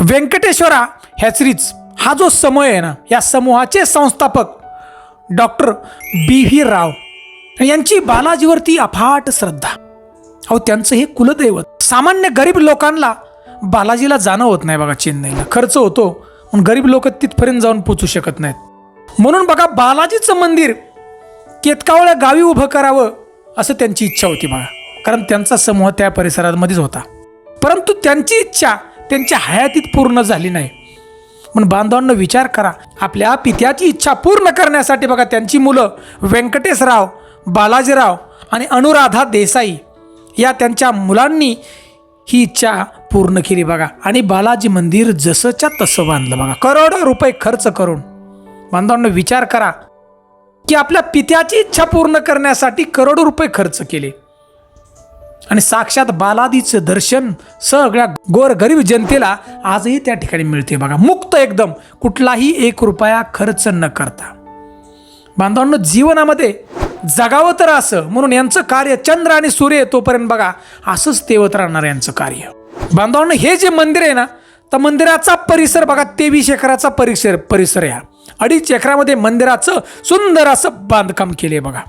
Venkateshwara hatcheries हा जो समूह आहे ना या समूहाचे संस्थापक डॉक्टर बी व्ही राव. यांची बालाजीवरती अफाट श्रद्धा. अहो त्यांचं हे कुलदैवत. सामान्य गरीब लोकांना बालाजीला जाणं होत नाही बघा चेन्नईला. खर्च होतो पण गरीब लोक तिथपर्यंत जाऊन पोचू शकत नाहीत. म्हणून बघा बालाजीचं मंदिर केतकावळ्या गावी उभं करावं असं त्यांची इच्छा होती बघा. कारण त्यांचा समूह त्या परिसरामध्येच होता. परंतु त्यांची इच्छा त्यांच्या हयातीत पूर्ण झाली नाही. पण बांधवांना विचार करा. आपल्या पित्याची इच्छा पूर्ण करण्यासाठी बघा त्यांची मुलं व्यंकटेशराव बालाजीराव आणि अनुराधा देसाई या त्यांच्या मुलांनी ही इच्छा पूर्ण केली बघा. आणि बालाजी मंदिर जसंच्या तसं बांधलं बघा. करोडो रुपये खर्च करून. बांधवांना विचार करा की आपल्या पित्याची इच्छा पूर्ण करण्यासाठी करोडो रुपये खर्च केले. आणि साक्षात बालादीचं दर्शन सगळ्या गोरगरीब जनतेला आजही त्या ठिकाणी मिळते बघा. मुक्त एकदम. कुठलाही एक रुपया खर्च न करता. बांधवांनो जीवनामध्ये जगावं तर असं म्हणून यांचं कार्य चंद्र आणि सूर्य तोपर्यंत बघा असंच तेवत राहणार यांचं कार्य. बांधवांनो हे जे मंदिर आहे ना तर मंदिराचा परिसर बघा तेवीस एकराचा परिसर परिसर आहे अडीच एकरामध्ये मंदिराचं सुंदर असं बांधकाम केले बघा.